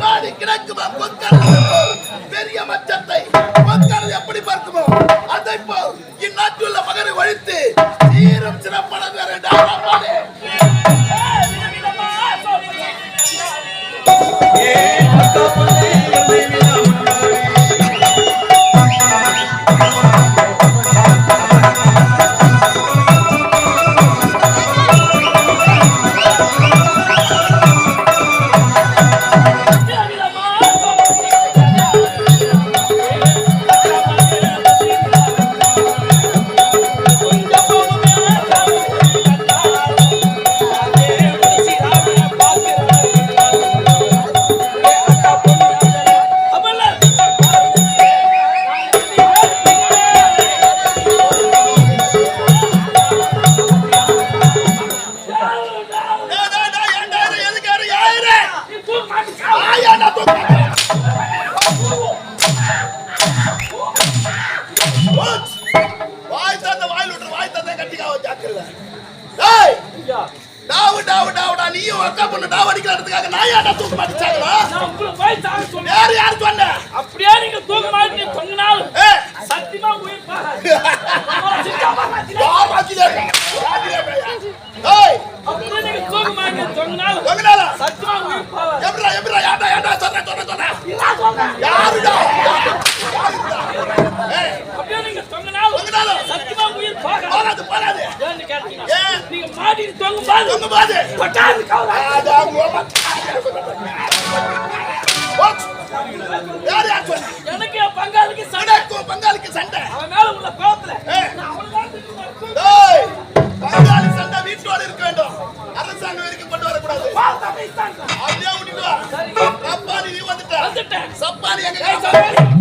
காடி கிடக்குமா? பொற்காலம் பெரிய மச்சத்தை பொற்காலம் எப்படி பார்க்குமோ அதை போல் முடியாது நீங்க மாடி தொங்கும் பாது தொங்கும் பாது பட்டாது எனக்கு பங்காளிக்கு சண்டை. பங்காளிக்கு சண்டை. அவன் மேல உள்ள கோபத்துல பங்காளி சண்டை வீட்டோடு இருக்க வேண்டும். அரசாங்கம் இருக்கு கொண்டு வரக்கூடாது? அப்படியே விட்டுட்டு சப்பாளி நீ வந்துட்ட. சப்பாளி எங்க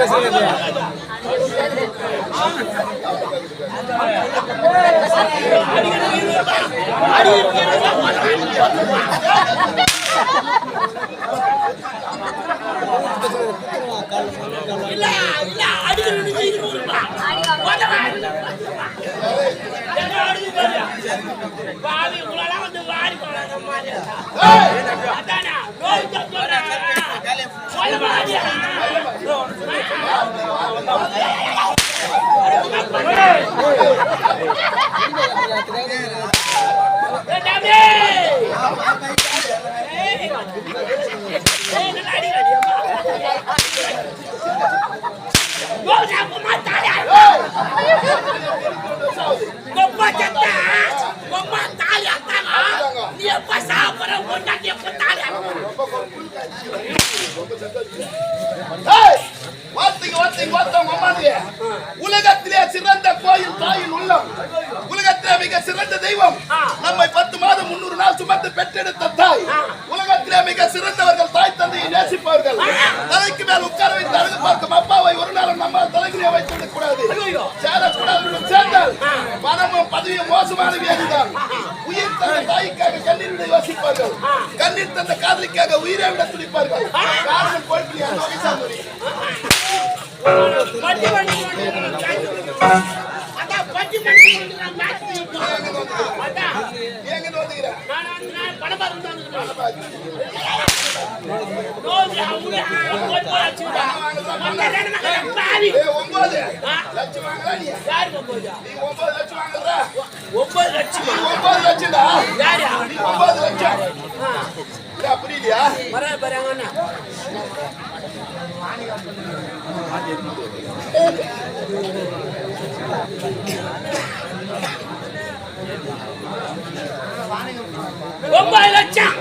பேசுறீங்க இல்ல இல்ல அடிக்கிறதுக்கு இது பாவி உங்களால வந்து வாரி போறாங்க மாதிரி அதானா நோய் சொல்லுங்க Go down for my dad! பெற்றெடுத்த தாய். உலகத்திலே மிக சிறந்தவர்கள் தாய் தந்தையை நேசிப்பவர்கள் தலைக்கு மேல் உட்கார வைத்து அழகு பார்க்கும் அப்பாவை ஒரு நாளும் நம்ம தலைகிரியை வைத்து விடக் கூடாது சேரக்கூடாது சேர்ந்தால் பணமும் பதவியும் மோசமான வியாதிதான். உயிர் தந்த தாய்க்காக கண்ணீர் விட யோசிப்பார்கள். கண்ணீர் தந்த காதலிக்காக உயிரை விட துடிப்பார்கள். காரணம் போயிட்டு அதான் பட்டி பண்ணி ஏங்க நோந்துகிறேன் ஒன்பது லட்சம். வாங்கலாம் நீ யாருக்கு போஜா நீ ஒன்பது லட்சம் வாங்குறதா ஒன்பது லட்சம் நீ ஒன்பது லட்சம்டா யாரா நீ ஒன்பது லட்சம்.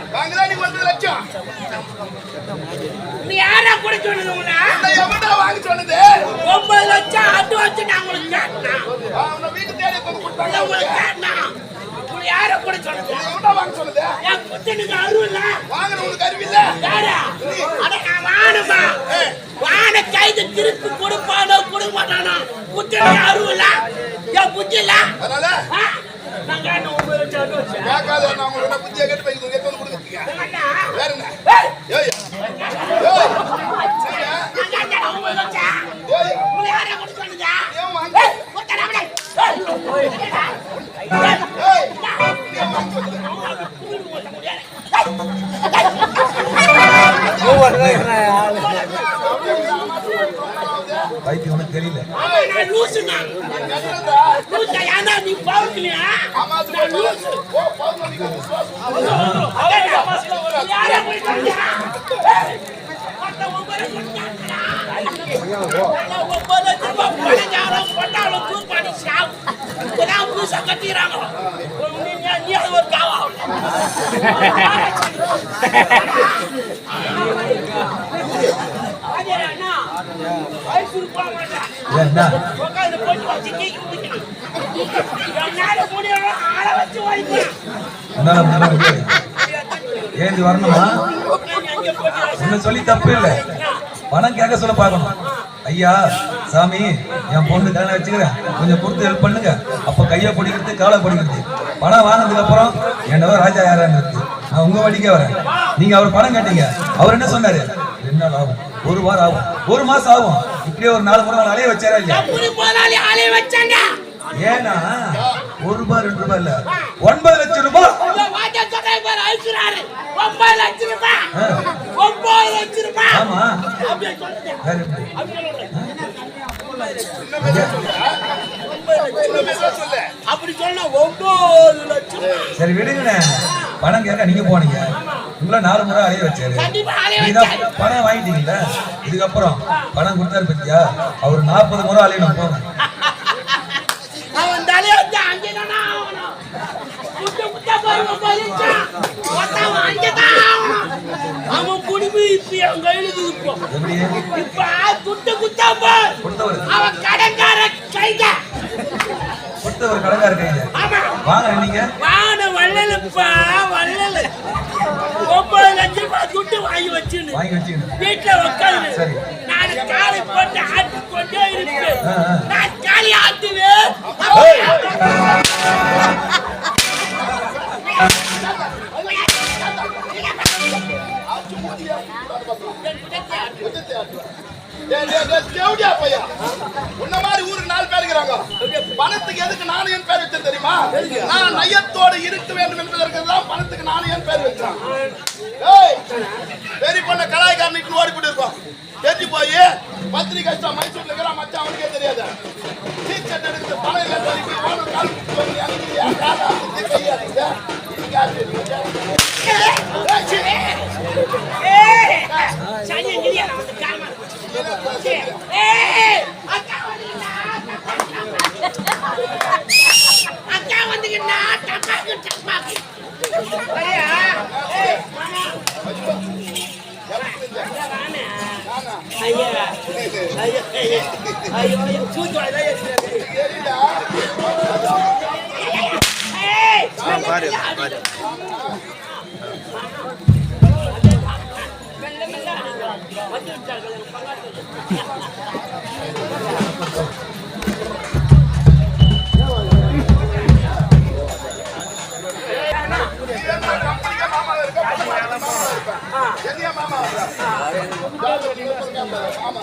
ஒன்பது நீ யாரா கூட சொன்னது உன்னை? வாங்க சொன்னது ஒன்பது லட்சம் அட்வான்ஸ் நான் உங்களுக்கு கேட்டேன்? அவனை வீட்டு தேடி உங்களுக்கு யார கூட சொன்னது எவன்டா வாங்க சொன்னது என் புத்தனுக்கு அருள் இல்ல. வாங்கின உனக்கு அறிவில்ல. யாரா? அட நான் வாணுமா? வான கைது திருப்பி கொடுப்பானோ கொடுக்க மாட்டானோ? புத்தனுக்கு அருள் இல்ல. என் புத்தி இல்ல. அதனால ஆ? நான் கேட்டேன் ஒன்பது லட்சம் அட்வான்ஸ் கேட்காத நான் உங்களோட புத்தியை கேட்டு போய் உங்களுக்கு கொடுக்குறீங்க? வேற என்ன ஏய். பைத்தியம் உனக்கு தெரியல நீ பவுன்லையா? ஆமா நான் லூசு. ஓ பௌர்ணமிக்கு விசுவாசம் நீ யாரா போய் சொன்னியா? ஏய், மத்த ஒன்பது லட்சம் நான் ஒன்பது லட்சம் என்ன உட்கார்ந்து போட்டு வச்சு கேக்கு முடிக்கணும். ஏந்தி வரணுமா? என்ன சொல்லி தப்பு இல்ல. பணம் கேட்க சொல்ல பார்க்கணும். ஐயா சாமி என் பொண்ணு கல்யாணம் வச்சுக்கிறேன். கொஞ்சம் கொடுத்து ஹெல்ப் பண்ணுங்க. அப்ப கையை பிடிக்கிறது காலை பிடிக்கிறது. பணம் வாங்கினதுக்கு அப்புறம் என்னவோ ராஜா யாரான்னு நான் உங்க வழிக்கே வரேன். நீங்க அவர் பணம் கேட்டீங்க. அவர் என்ன சொன்னாரு? ரெண்டு நாள் ஆகும். ஒரு வாரம் ஆகும். ஒரு மாசம் ஆகும். இப்படியே ஒரு நாலு மூணு நாள் அலைய வச்சாரா இல்லையா? ஏன்னா ஒரு ரூபாய் ரெண்டு ரூபாய் இல்ல. ஒன்பது லட்சம் ரூபாய். ஒன்பது லட்சம் ரூபாய். ஒன்பது லட்சம் ரூபாய். ஆமா. அப்படி சொன்னா லட்சம். சரி விடுங்கண்ணே. பணம் கேட்க நீங்க போனீங்க. உங்களை நாலு முறை அலைய வச்சாரு. பணம் வாங்கிட்டீங்கல்ல? இதுக்கப்புறம் பணம் கொடுத்தாரு பத்தியா? அவர் நாற்பது முறை அலையணும் போங்க. அவன் குடும்பம் இப்ப என் கையில இப்போ. இப்ப துட்டு அவன் கடன்கார கைத கொடுத்தவர் கடங்கார ஆமா. வாங்க நீங்க. வான வள்ளலுப்பா வள்ளலு. ஒன்பது லட்சம் ரூபாய் துட்டு வாங்கி வச்சுன்னு. வாங்கி வச்சுக்கணும் வீட்டுல உட்காந்து. நான் காலை போட்டு ஆட்டி கொண்டே இருப்பேன். நான் காலி ஆட்டுவேன் அப்ப- டேய், டேய், டேய், தேவடியா பையா. உன்ன மாதிரி ஊருக்கு நாலு பேர் இருக்கிறாங்க. பணத்துக்கு எதுக்கு நானும் என் பேர் வச்சேன் தெரியுமா நான் நயத்தோடு இருக்க வேண்டும் என்பதற்கு தான் பணத்துக்கு நானும் என் பேர் வச்சேன் பெரிய பொண்ண கலாய்காரனுக்கு ஓடி இருக்கோம் தெரிஞ்சு போய் பத்திரிக்கை கஷ்டம் மைசூர்ல இருக்கிற மச்சான் அவனுக்கே தெரியாது டீச்சர் எடுத்து பணம் இல்லை சொல்லி போய் கால் கொடுத்து காலை அமுத்தி கையை அடிங்க. இதுக்கு யார் தெரியும்? ஏய், சீ. ஏய், சனி எங்கேயா நான் வந்து கால் மாறு. ஏய், அக்கா வந்துக்கிட்டா, அக்கா வந்துக்கிட்டா, டப்பாக்கு, டப்பாக்கு. சரியா? ஏய், வாடா. வாண்ணே. ஐயா, ஐயா, ஐயா, ஐயோ, ஐயோ, தூக்கி வாயில ஏத்துறாரு. சரிடா. ஏய், மெல்ல, மெல்ல அடிங்க. வந்து விட்டார்கள் எங்க பங்காளி கம்பெனிக்கே மாமா